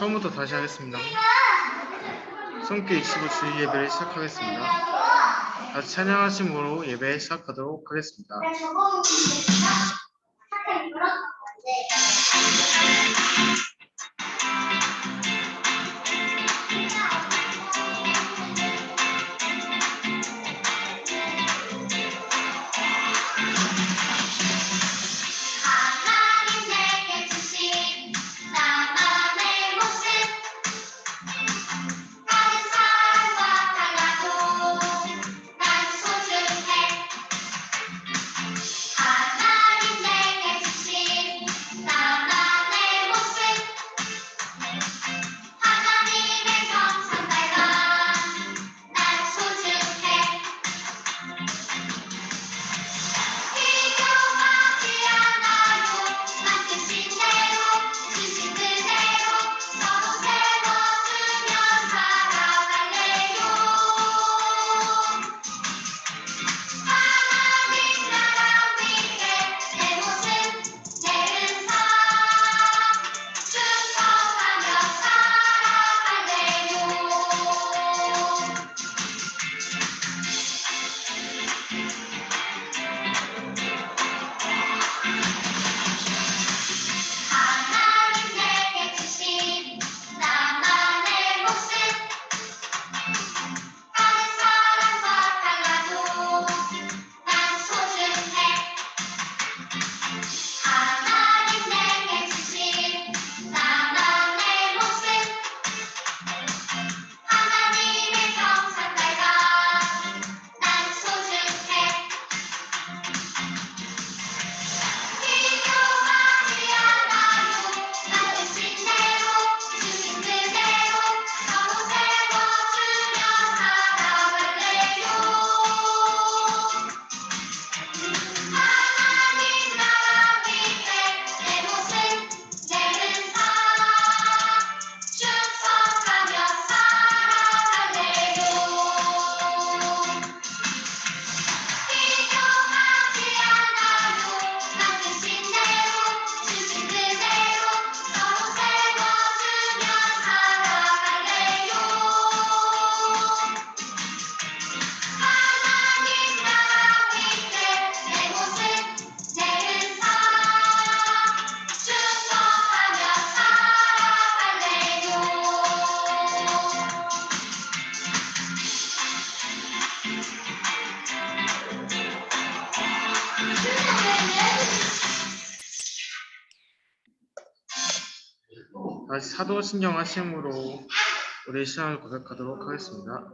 처음부터 다시 하겠습니다. 성께 익히고 주의 예배를 시작하겠습니다. 다시 찬양하심으로 예배 시작하도록 하겠습니다. 다시 사도신경 하심으로 우리 신앙을 고백하도록 하겠습니다.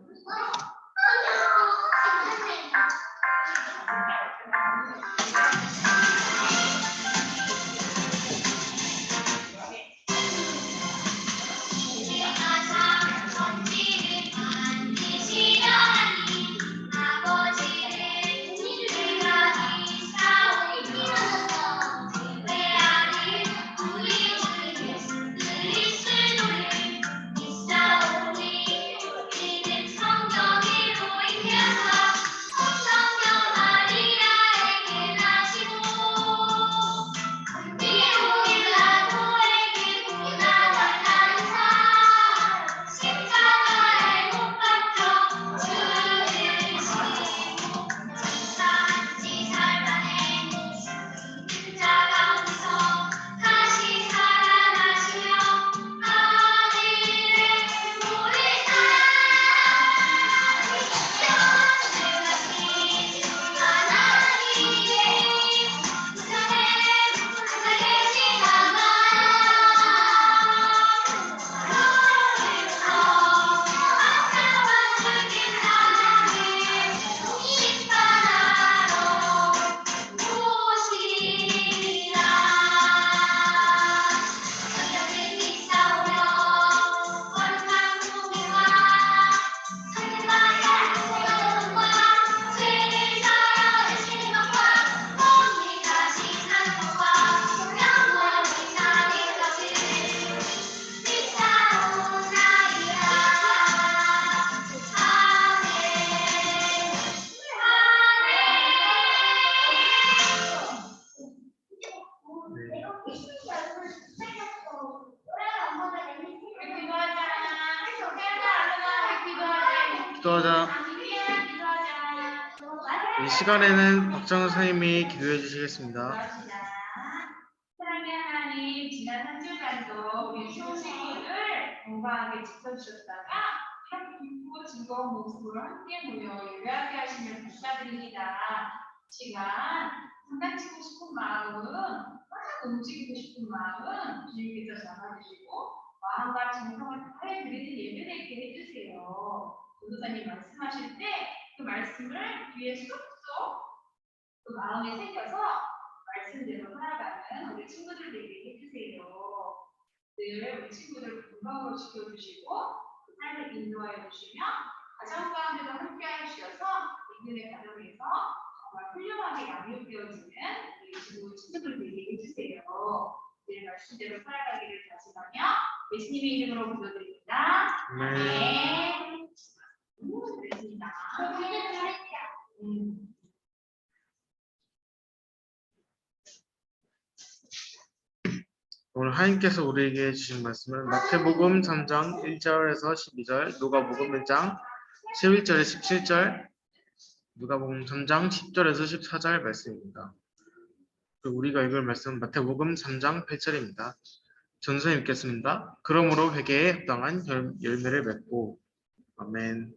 이 시간에는 박정우 선생님이 기도해 주시겠습니다. 사랑의 하나님, 지난 한 주간도 우리 소식을 건강하게 지켜주셨다가 한 기쁘고 즐거운 모습으로 함께 모여 예배하게 하시면 감사드립니다. 시간 장난치고 싶은 마음은 막 움직이고 싶은 마음은 주님께서 잡아주시고 마음과 정성을 다해 드리는 예배 되게 해주세요. 도도사님 말씀하실 때 그 말씀을 귀에 쏙 쏙그 마음에 새겨서 말씀대로 살아가는 우리 친구들 되게 해주세요. 늘 우리 친구들 건강으로 지켜주시고 그 삶을 인도하여 주시며 가정 가운데도 함께 하셔서 이들의 가정에서 정말 훌륭하게 양육되어지는 우리 친구 친구들 되게 해주세요. 늘 말씀대로 살아가기를 다짐하며 예수님의 이름으로 기도드립니다. 네. 네. 음, 그렇습니다. 음. 오늘 하나님께서 우리에게 주신 말씀은 마태복음 3장 1절에서 12절, 누가복음 1장 11절에 17절, 누가복음 3장 10절에서 14절 말씀입니다. 그리고 우리가 읽을 말씀은 마태복음 3장 8절입니다. 전서 읽겠습니다. 그러므로 회개에 합당한 열- 열매를 맺고 아멘.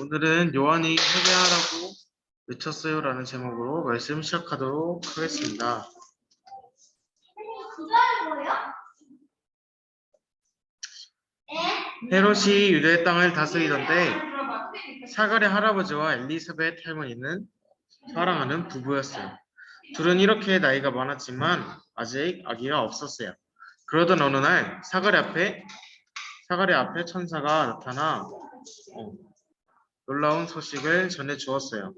오늘은 요한이 회개하라고 외쳤어요 라는 제목으로 말씀 시작하도록 하겠습니다. 헤롯이 유대 땅을 다스리던데 사가랴 할아버지와 엘리사벳 할머니는 사랑하는 부부였어요. 둘은 이렇게 나이가 많았지만 아직 아기가 없었어요. 그러던 어느 날 사가랴 앞에 사가랴 앞에 천사가 나타나 어, 놀라운 소식을 전해 주었어요.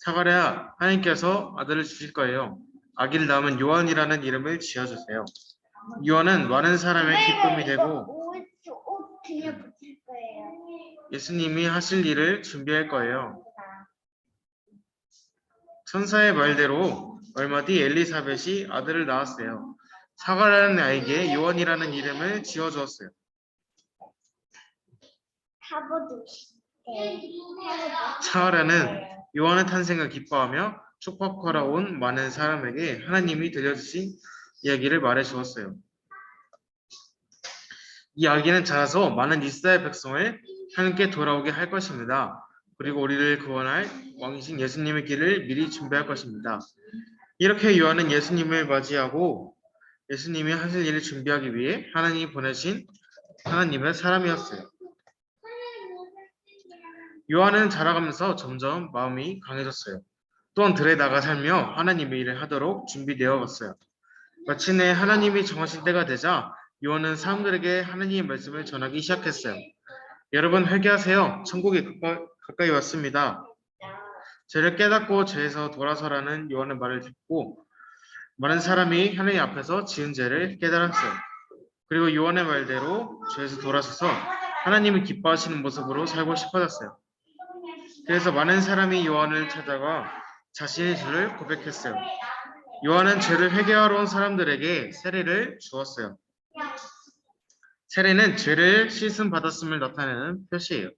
사가랴 하나님께서 아들을 주실 거예요. 아기를 낳으면 요한이라는 이름을 지어주세요. 요한은 많은 사람의 기쁨이 되고. 예수님이 하실 일을 준비할 거예요. 천사의 말대로 얼마 뒤 엘리사벳이 아들을 낳았어요. 사가라는 아이에게 요한이라는 이름을 지어주었어요. 사가라는 요한의 탄생을 기뻐하며 축복하러 온 많은 사람에게 하나님이 들려주신 이야기를 말해 주었어요. 이 아기는 자라서 많은 이스라엘 백성을 하나님께 돌아오게 할 것입니다. 그리고 우리를 구원할 왕이신 예수님의 길을 미리 준비할 것입니다. 이렇게 요한은 예수님을 맞이하고 예수님이 하실 일을 준비하기 위해 하나님이 보내신 하나님의 사람이었어요. 요한은 자라가면서 점점 마음이 강해졌어요. 또한 들에 나가 살며 하나님의 일을 하도록 준비되어 갔어요. 마침내 하나님이 정하신 때가 되자 요한은 사람들에게 하나님의 말씀을 전하기 시작했어요. 여러분 회개하세요. 천국이 가까- 가까이 왔습니다. 죄를 깨닫고 죄에서 돌아서라는 요한의 말을 듣고 많은 사람이 하나님 앞에서 지은 죄를 깨달았어요. 그리고 요한의 말대로 죄에서 돌아서서 하나님이 기뻐하시는 모습으로 살고 싶어졌어요. 그래서 많은 사람이 요한을 찾아가 자신의 죄를 고백했어요. 요한은 죄를 회개하러 온 사람들에게 세례를 주었어요. 세례는 죄를 씻음 받았음을 나타내는 표시예요.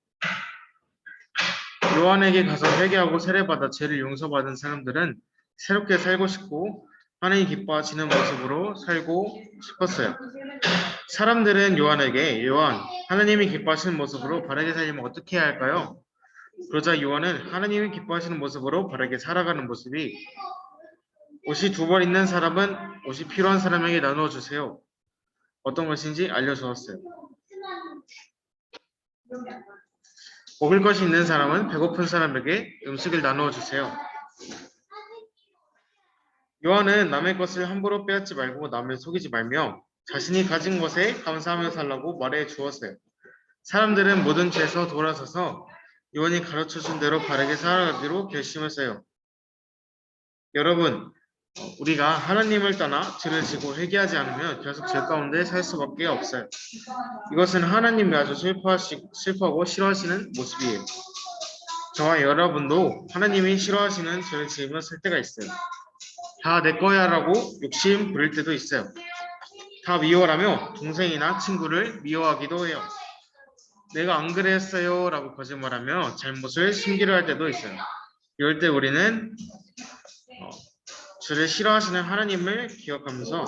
요한에게 가서 회개하고 세례받아 죄를 용서받은 사람들은 새롭게 살고 싶고 하나님 기뻐하시는 모습으로 살고 싶었어요. 사람들은 요한에게 요한, 하나님이 기뻐하시는 모습으로 바르게 살려면 어떻게 해야 할까요? 그러자 요한은 하나님이 기뻐하시는 모습으로 바르게 살아가는 모습이 옷이 두 벌 있는 사람은 옷이 필요한 사람에게 나누어 주세요. 어떤 것인지 알려주었어요. 먹을 것이 있는 사람은 배고픈 사람에게 음식을 나누어 주세요. 요한은 남의 것을 함부로 빼앗지 말고 남을 속이지 말며 자신이 가진 것에 감사하며 살라고 말해 주었어요. 사람들은 모든 죄에서 돌아서서 요한이 가르쳐 준 대로 바르게 살아가기로 결심했어요. 여러분, 어, 우리가 하나님을 떠나 죄를 지고 회개하지 않으면 계속 죄 가운데 살 수밖에 없어요. 이것은 하나님이 아주 슬퍼하시, 슬퍼하고 싫어하시는 모습이에요. 저와 여러분도 하나님이 싫어하시는 죄를 지으며 살 때가 있어요. 다 내 거야 라고 욕심 부릴 때도 있어요. 다 미워라며 동생이나 친구를 미워하기도 해요. 내가 안 그랬어요 라고 거짓말하며 잘못을 숨기려 할 때도 있어요. 이럴 때 우리는 어, 주를 싫어하시는 하나님을 기억하면서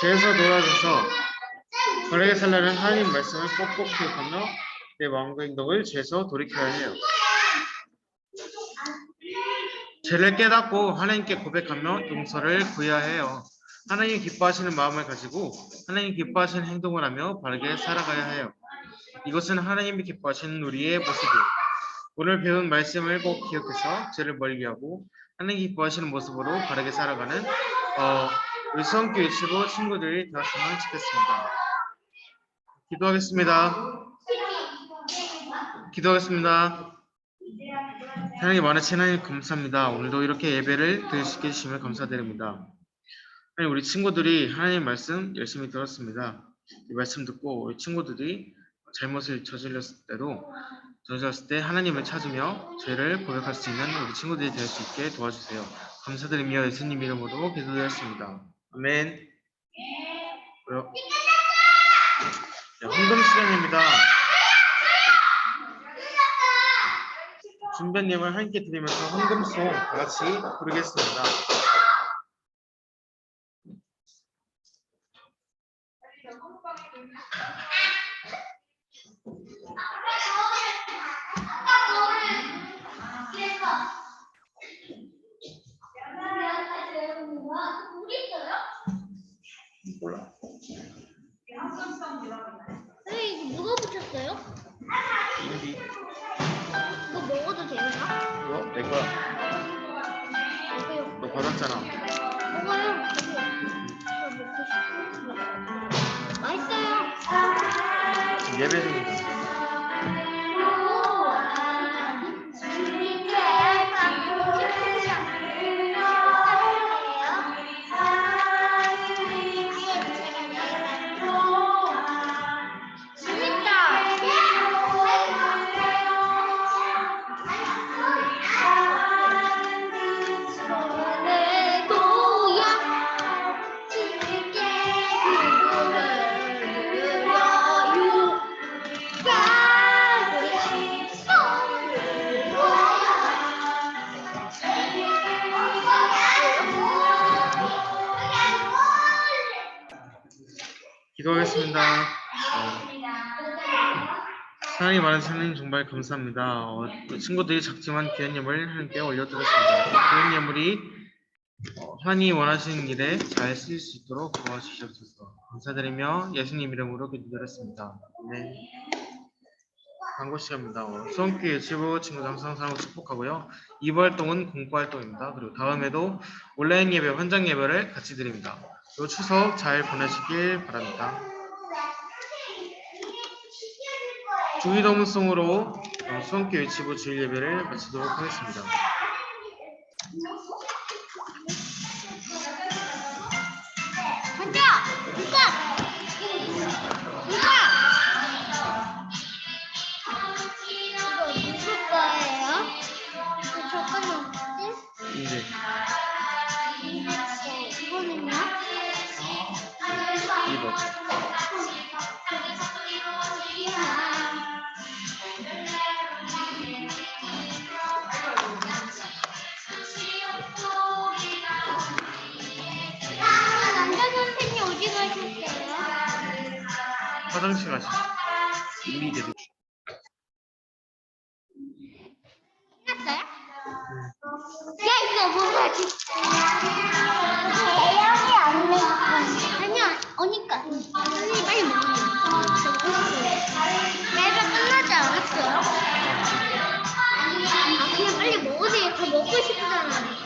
죄에서 돌아져서 바르게 살라는 하나님 말씀을 꼭꼭 기억하며 내 마음과 행동을 죄에서 돌이켜야 해요. 죄를 깨닫고 하나님께 고백하며 용서를 구해야 해요. 하나님 기뻐하시는 마음을 가지고 하나님 기뻐하시는 행동을 하며 바르게 살아가야 해요. 이것은 하나님이 기뻐하시는 우리의 모습이에요. 오늘 배운 말씀을 꼭 기억해서 죄를 멀리 하고 하나님 기뻐하시는 모습으로 바르게 살아가는 어, 우리 수험교 유치부 친구들이 되었으면 좋겠습니다. 기도하겠습니다. 기도하겠습니다. 하나님 많으신 하나님 감사합니다. 오늘도 이렇게 예배를 드릴 수 있게 해주시면 감사드립니다. 하나님 우리 친구들이 하나님 말씀 열심히 들었습니다. 이 말씀 듣고 우리 친구들이 잘못을 저질렀을 때도 저질렀을 때 하나님을 찾으며 죄를 고백할 수 있는 우리 친구들이 될 수 있게 도와주세요. 감사드리며 예수님 이름으로 기도드렸습니다. 아멘. 그래요. 네, 헌금 시간입니다. 준변님을 함께 드리면서 헌금송 다 같이 부르겠습니다. 먹어요. 너 받았잖아. 먹고 싶어. 맛있어요. 예배 중이다. 기도하겠습니다. 어, 하나님 많은 하나님 정말 감사합니다. 어, 그 친구들이 작지만 귀한 예물을 하나님께 올려드렸습니다. 귀한 예물이 어, 하나님이 원하시는 일에 잘 쓰일 수 있도록 도와주시옵소서. 감사드리며 예수님 이름으로 기도드렸습니다. 네. 광고 시간입니다. 어, 수원교회 유치부 친구 장상상을 축복하고요. 이부 활동은 공부 활동입니다. 그리고 다음에도 온라인 예배, 현장 예배를 같이 드립니다. 또 추석 잘 보내시길 바랍니다. 주기도문송으로 어, 수원교회 유치부 주일 예배를 마치도록 하겠습니다. 아니야+ 아니야, 언니 거. 언니 빨리 먹어. 매번 끝나지 않았어요? 아, 그냥 빨리 먹으세요. 더 먹고 싶잖아.